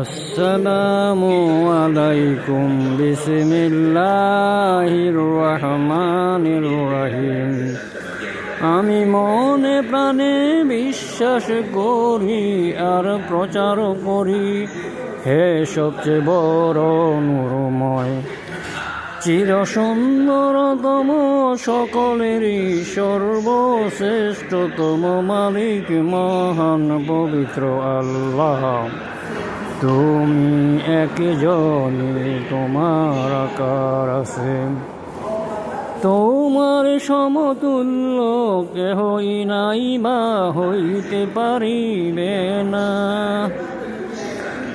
আসসালামু আলাইকুম, বিসমিল্লাহির রহমানির রহিম। আমি মনে প্রাণে বিশ্বাস করি আর প্রচার করি। হে সবচেয়ে বড় নুরময় চির সুন্দরতম সকলেরই সর্বশ্রেষ্ঠতম মালিক, মহান, পবিত্র আল্লাহ। তুমি একজনই, তোমার আকার আছে। তোমার সমতুল্য কেহই নাই বা হইতে পারিবে না।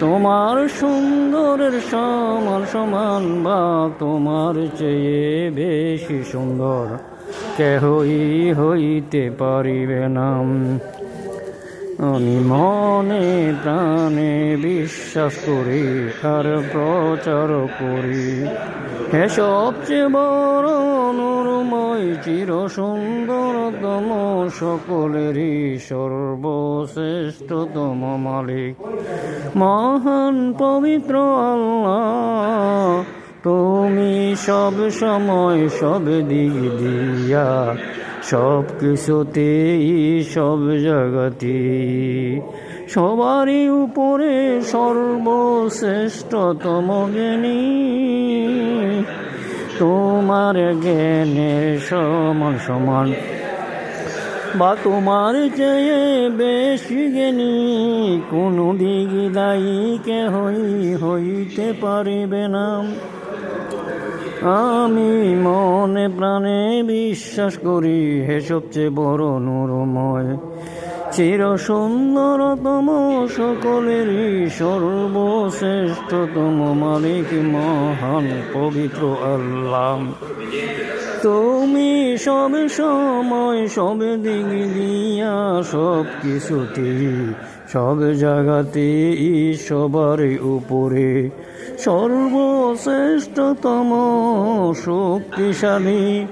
তোমার সুন্দরের সমান সমান বা তোমার চেয়ে বেশি সুন্দর কেহই হইতে পারিবে না। আমি মনে প্রাণে বিশ্বাস করি, আর প্রচার করি। হে সবচেয়ে বড় নুরময় চির সুন্দরতম সকলেরই সর্বশ্রেষ্ঠতম মালিক। মহান পবিত্র আল্লাহ, তুমি সব সময় সব দিক দিয়া সব কিছুতেই সব জগতে সবারই উপরে সর্বশ্রেষ্ঠতম জ্ঞানী। তোমার জ্ঞানের সমান সমান। বা তোমার চেয়ে বেশি জ্ঞানী, কোনো দিক দায়ী হই হইতে পারিবে না। আমি মনে প্রাণে বিশ্বাস করি, হে সবচেয়ে বড় নুরময়। চির সুন্দরতম সকলেরই সর্বশ্রেষ্ঠতম মালিক, মহান, পবিত্র আল্লাহ। তুমি সব সময়, সব দিক দিয়া সব কিছুতেই সব জায়গাতে সবার উপরে। সর্বশ্রেষ্ঠতম, শক্তিশালী,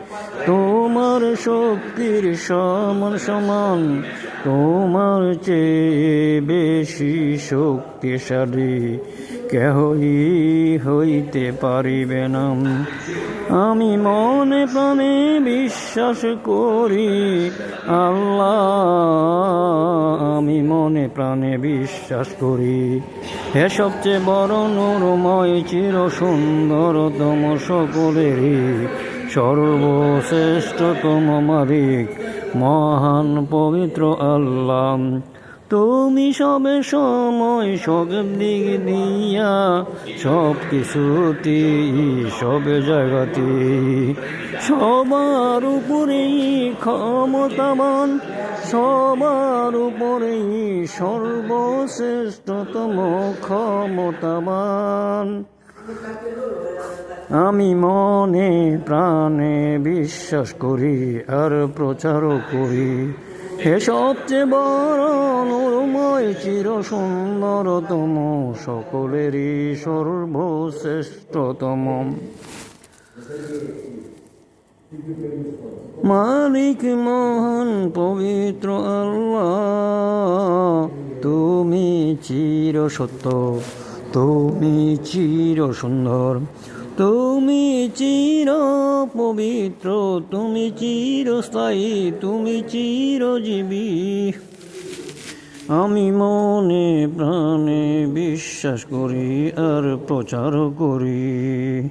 তোমার শক্তির সমান সমান তোমার চেয়ে বেশি শক্তিশালী কেহই হইতে পারিবে না। আমি মনে প্রাণে বিশ্বাস করি, আল্লাহ আমি মনে প্রাণে বিশ্বাস করি। হে সবচেয়ে বড় নুরময় চির সুন্দরতম সকলেরই সর্বশ্রেষ্ঠতম মালিক। মহান পবিত্র আল্লাহ, তুমি সবে সময় সব দিক দিয়া সব কিছুতে সব জায়গাতে সবার উপরেই ক্ষমতাবান, সবার উপরেই সর্বশ্রেষ্ঠতম ক্ষমতাবান। আমি মনে প্রাণে বিশ্বাস করি আর প্রচারও করি। হে সবচেয়ে বড় নুরময় চির সুন্দরতম সকলেরই সর্বশ্রেষ্ঠতম। মালিক, মহান, পবিত্র আল্লাহ, তুমি চির সত্য তুমি চির সুন্দর তুমি চির পবিত্র, তুমি চিরস্থায়ী, তুমি চিরজীবী। আমি মনে প্রাণে বিশ্বাস করি আর প্রচার করি।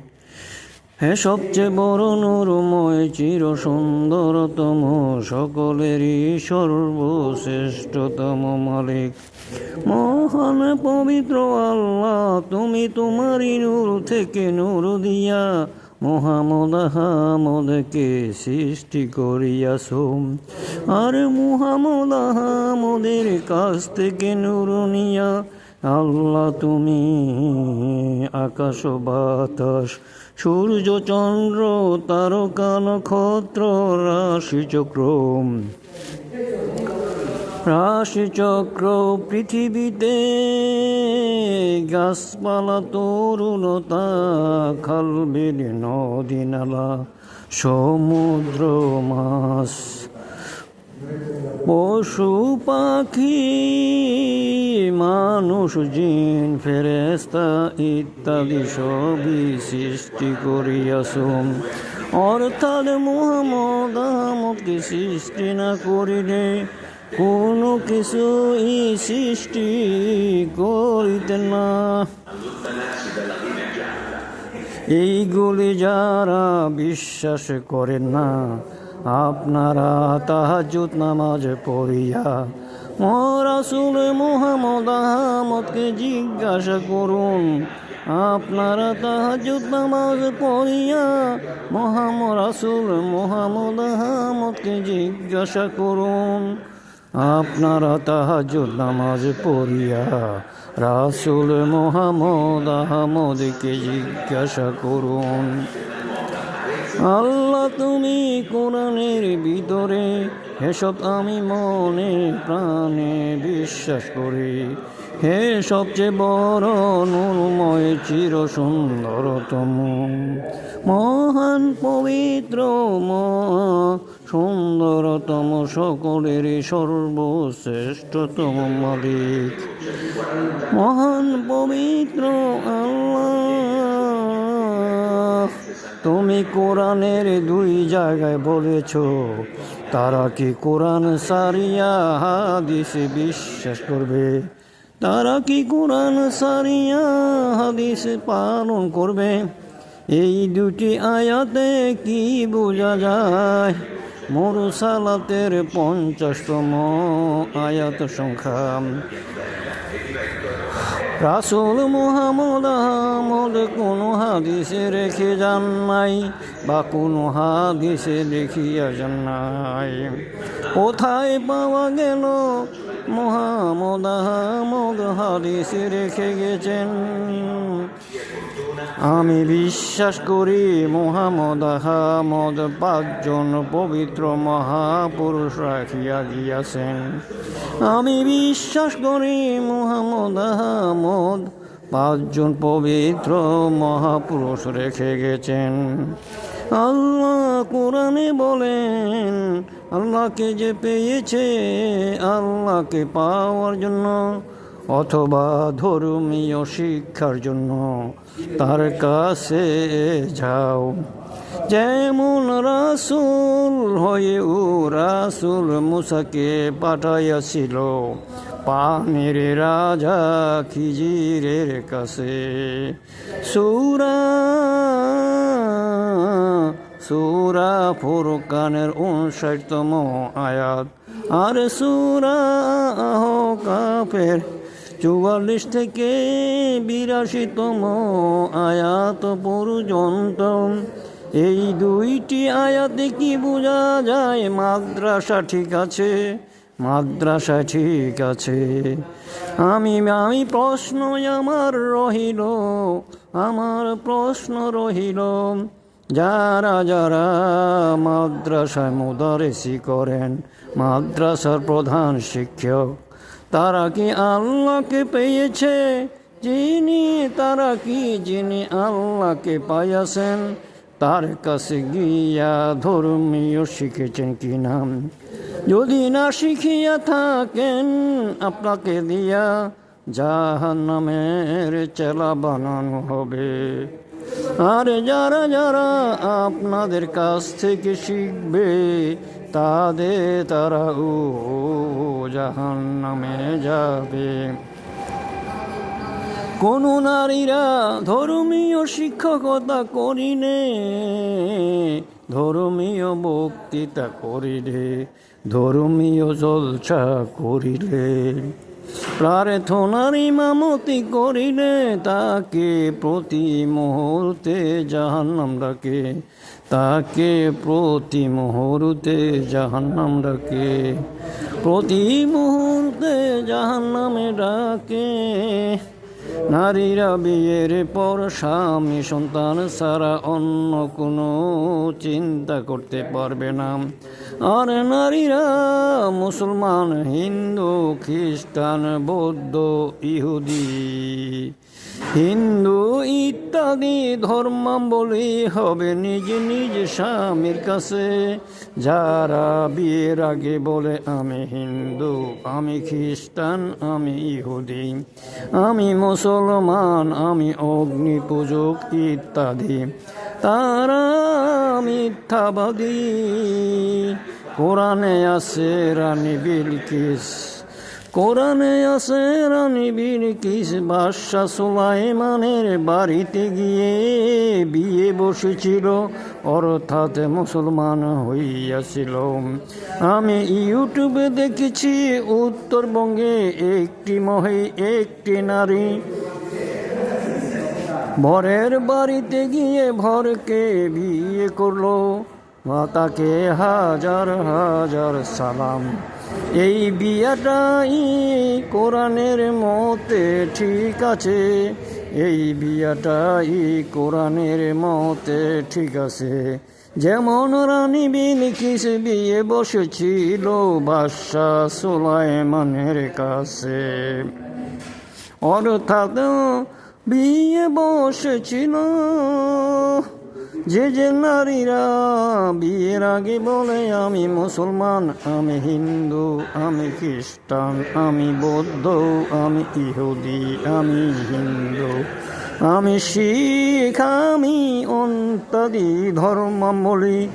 হে সবচেয়ে বড় নুরময় চির সুন্দরতম সকলেরই সর্বশ্রেষ্ঠতম মালিক। মহান পবিত্র আল্লাহ, তুমি তোমারই নূর থেকে নূর দিয়া মোহাম্মদ আহমদকে সৃষ্টি করিয়াছ। আর মুহাম্মদ আহমদের কাছ থেকে নূর নিয়া আল্লাহ তুমি আকাশ বাতাস সূর্য চন্দ্র তারকা নক্ষত্র রাশি চক্র রাশিচক্র, পৃথিবীতে গাছপালা তরুণতা খালবিল নদী, নালা, সমুদ্র, মাছ পশু পাখি, মানুষ, জিন ফেরেস্তা ইত্যাদি সবই সৃষ্টি করিয়াছুম। অর্থাৎ মোহাম্মদ আহমদকে সৃষ্টি না করিলে কোনো কিছুই সৃষ্টি করিতেন না। এইগুলি যারা বিশ্বাস করেন না আপনারা তাহাজুদ নামাজ পড়িয়া মহারাসুল মোহাম্মদ আহমদকে জিজ্ঞাসা করুন, আপনারা তাহাজুদ নামাজ পড়িয়া মোহাম্মদ রাসুল মোহাম্মদ আহমদকে জিজ্ঞাসা করুন, আপনারা তাহাজুদ নামাজ পড়িয়া রাসুল মোহাম্মদ আহমদকে জিজ্ঞাসা করুন। আল্লাহ তুমি কোরআনের ভিতরে, এসব আমি মনে প্রাণে বিশ্বাস করি। হে সবচেয়ে বড় নুরময় চির সুন্দরতম মহান, পবিত্র সুন্দরতম সকলের সর্বশ্রেষ্ঠতম মালিক। মহান, পবিত্র আল্লাহ। তুমি কোরআনের দুই জায়গায় বলেছ, তারা কি কোরআন সারিয়া হাদিসে বিশ্বাস করবে? তারা কি কোরআন সারিয়া হাদিসে পালন করবে? এই দুটি আয়াতে কি বোঝা যায়? মরুসালাতের পঞ্চাশতম আয়াত সংখ্যা। রাসুল আহমদ কোনো হাদিসে রেখে যান নাই বা কোনো হাদিসে দেখিয়া যান নাই। কোথায় পাওয়া গেল মোহাম্মদ আহমদ হাদিসে রেখে গেছেন। আমি বিশ্বাস করি মোহাম্মদ আহমদ পাঁচজন পবিত্র মহাপুরুষ রাখিয়া গিয়াছেন আমি বিশ্বাস করি মোহাম্মদ আহমদ পাঁচজন পবিত্র মহাপুরুষ রেখে গেছেন। আল্লাহ কোরআনে বলেন আল্লাহকে যে পেয়েছে আল্লাহকে পাওয়ার জন্য অথবা ধর্মীয় শিক্ষার জন্য, তার কাছে যাও। যেমন রাসুল হয়ে ও রাসুল মুসাকে পাঠাইয়াছিল, পানির রাজা খিজিরের কাছে। সুরা সুরা ফুরকানের উনষাটতম আয়াত। আর সুরা কাফের, চুয়াল্লিশ থেকে বিরাশিতম আয়াত পর্যন্ত। এই দুইটি আয়াতে কি বোঝা যায়? মাদ্রাসা ঠিক আছে, মাদ্রাসা ঠিক আছে। আমি আমি প্রশ্ন আমার রহিল, আমার প্রশ্ন রহিল। যারা যারা মাদ্রাসায় মুদারেসি করেন, মাদ্রাসার প্রধান শিক্ষক, তারা কি আল্লাহকে পেয়েছে? যিনি, তারা কি যিনি আল্লাহকে পাইয়াছেন? তার কাছে গিয়া ধর্মীয় শিখেছেন কি নাম যদি না শিখিয়া থাকেন আপনাকে দিয়া জাহান নামের চেলা বানানো হবে। আর যারা যারা আপনাদের কাছ থেকে শিখবে, তাদের তারা ও জাহান নামে যাবে। কোন নারীরা ধর্মীয় শিক্ষকতা করিনে, ধর্মীয় বক্তৃতা করিলে ধর্মীয় জলসা করিলে। প্রার্থনার মামতি করিলে তাকে প্রতি মুহূর্তে জাহান্নাম ডাকে। তাকে প্রতি মুহূর্তে জাহান্নাম ডাকে। প্রতি মুহূর্তে জাহান্নামে ডাকে। নারীরা বিয়ের পর স্বামী সন্তান ছাড়া অন্য কোনো চিন্তা করতে পারবে না। আর নারীরা মুসলমান, হিন্দু, খ্রিস্টান, বৌদ্ধ, ইহুদি। হিন্দু ইত্যাদি ধর্মাবলী হবে নিজ নিজ স্বামীর কাছে। যারা বিয়ের আগে বলে, আমি হিন্দু, আমি খ্রিস্টান, আমি ইহুদি, আমি মুসলমান আমি অগ্নি পূজক ইত্যাদি। তারা মিথ্যাবাদী কোরআনে আছে রানী বিলকিস। কোরআনে আছে রানী বিলকিস বাদশাহ সুলাইমানের বাড়িতে গিয়ে বিয়ে বসেছিল, অর্থাৎ মুসলমান হইয়াছিল। আমি ইউটিউবে দেখেছি, উত্তরবঙ্গে একটি মহি, একটি নারী ভরের বাড়িতে গিয়ে ভরকে বিয়ে করল তাকে হাজার হাজার সালাম। এই বিয়াটাই কোরআনের মতে ঠিক আছে। এই বিয়াটাই কোরআনের মতে ঠিক আছে। যেমন রানী বিলকিস বিয়ে বসেছিল বাদশাহ সুলাইমানের কাছে। অর্থাৎ বিয়ে বসেছিল। যে যে নারীরা বিয়ের আগে বলে, আমি মুসলমান, আমি হিন্দু, আমি খ্রিস্টান, আমি বৌদ্ধ, আমি ইহুদি, আমি হিন্দু, আমি শিখ, আমি অন্তাদি ধর্মাবলী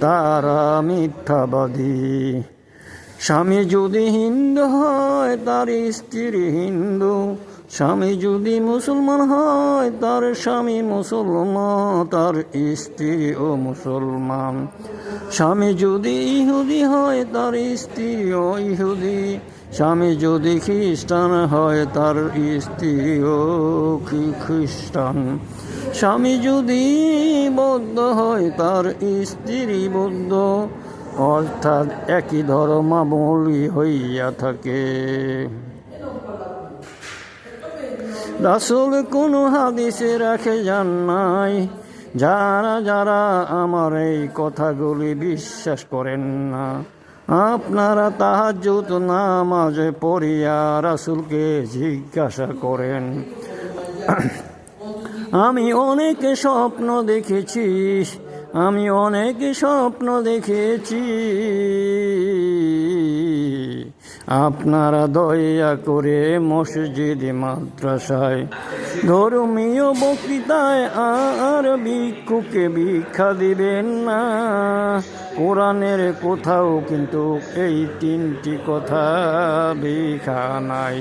তারা মিথ্যাবাদী। স্বামী যদি হিন্দু হয়, তার স্ত্রী হিন্দু স্বামী যদি মুসলমান হয়, তার স্বামী মুসলমান, তার স্ত্রী ও মুসলমান। স্বামী যদি ইহুদি হয়, তার স্ত্রী ও ইহুদি। স্বামী যদি খ্রিস্টান হয়, তার স্ত্রী ও খ্রিস্টান। স্বামী যদি বৌদ্ধ হয়, তার স্ত্রী বৌদ্ধ। অর্থাৎ একই ধর্মাবলী হইয়া থাকে। রাসুল কোন হাদিসে রাখে যান নাই। যারা যারা আমার এই কথাগুলি বিশ্বাস করেন না, আপনারা তাহাজ্জুদ নামাজে পড়িয়া রাসুলকে জিজ্ঞাসা করেন। আমি অনেক স্বপ্ন দেখেছি, আমি অনেক স্বপ্ন দেখেছি। আপনারা দয়া করে মসজিদ মাদ্রাসায় ধর্মীয় বক্তৃতায় আর ভিক্ষুকে ভিক্ষা দিবেন না। কোরআনের কোথাও কিন্তু এই তিনটি কথা ভিক্ষা নাই।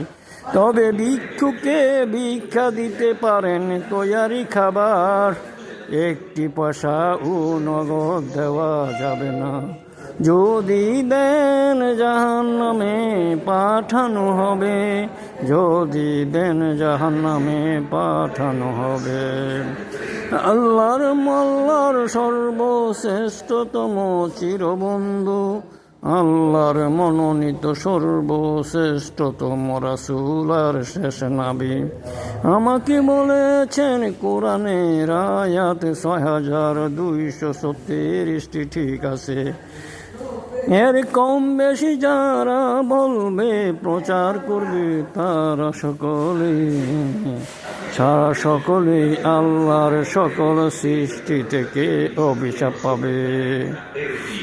তবে ভিক্ষুকে ভিক্ষা দিতে পারেন তৈয়ারি খাবার। একটি পয়সা ও নগদ দেওয়া যাবে না। যদি দেন জাহান নামে পাঠানো হবে, যদি দেন জাহান নামে পাঠানো হবে। আল্লাহর মল্লার সর্বশ্রেষ্ঠতম চিরবন্ধু, আল্লাহর মনোনীত সর্বশ্রেষ্ঠতম রাসুল আর শেষ নাবি। আমাকে বলেছেন, কোরআনের আয়াত ছয় হাজার দুইশো সত্তিরিশটি ঠিক আছে। এর কম বেশি যারা বলবে, প্রচার করবে তারা সকলে। সারা সকলে আল্লাহর সকল সৃষ্টি থেকে অভিশাপ পাবে।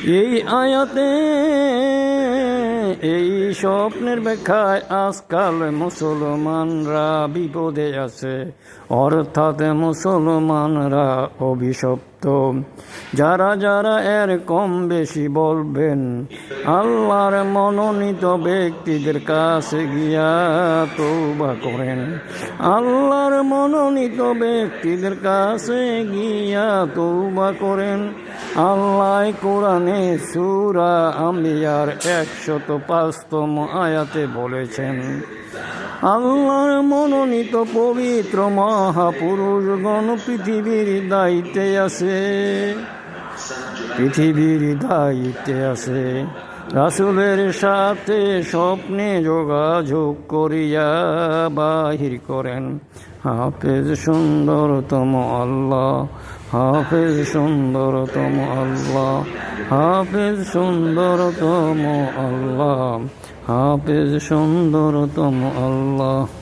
এই আয়াতে, এই স্বপ্নের ব্যাখ্যায় আজকাল মুসলমানরা বিপদে আছে। অর্থাৎ মুসলমানরা অভিশপ্ত যারা যারা এর কম বেশি বলবেন, আল্লাহর মনোনীত ব্যক্তিদের কাছে গিয়া তৌবা করেন। আল্লাহর মনোনীত ব্যক্তিদের কাছে গিয়া তৌবা করেন। আল্লাহ কোরআনে সুরা আম্বিয়ার একশত পাঁচতম আয়াতে বলেছেন আল্লাহর মনোনীত পবিত্র মহাপুরুষগণ পৃথিবীর দায়িত্বে আছে। পৃথিবীর দায়িত্বে আছে। রাসুলের সাথে স্বপ্নে যোগাযোগ করিয়া বাহির করেন। হাফেজ সুন্দরতম আল্লাহ, হাফেজ সুন্দরতম আল্লাহ, হাফেজ সুন্দরতম আল্লাহ। হাফেজ সুন্দরতম আল্লাহ।